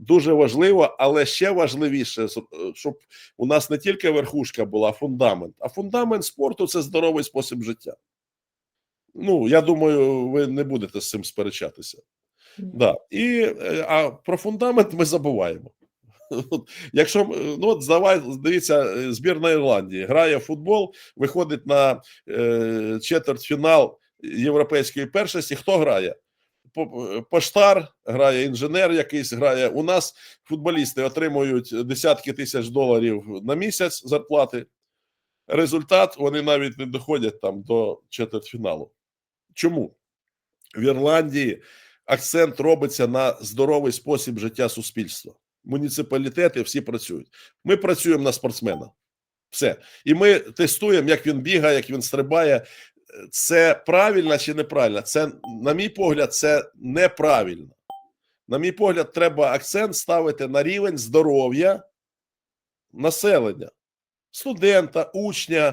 дуже важливо, але ще важливіше, щоб у нас не тільки верхушка була, а фундамент. А фундамент спорту це здоровий спосіб життя. Ну, я думаю, ви не будете з цим сперечатися. Да. І, е, а про фундамент ми забуваємо. От, Якщо ну от давай дивіться, е, збірна Ірландії грає в футбол, виходить на е, четвертьфінал європейської першості. Хто грає? Е, Поштар грає, інженер якийсь грає. У нас футболісти отримують десятки тисяч доларів на місяць зарплати. Результат вони навіть не доходять там до четвертьфіналу. Чому? В Ірландії акцент робиться на здоровий спосіб життя суспільства. Муніципалітети всі працюють. Ми працюємо на спортсмена. Все. І ми тестуємо, як він бігає, як він стрибає. Це правильно чи неправильно? Це, на мій погляд, це неправильно. На мій погляд, треба акцент ставити на рівень здоров'я населення, студента, учня,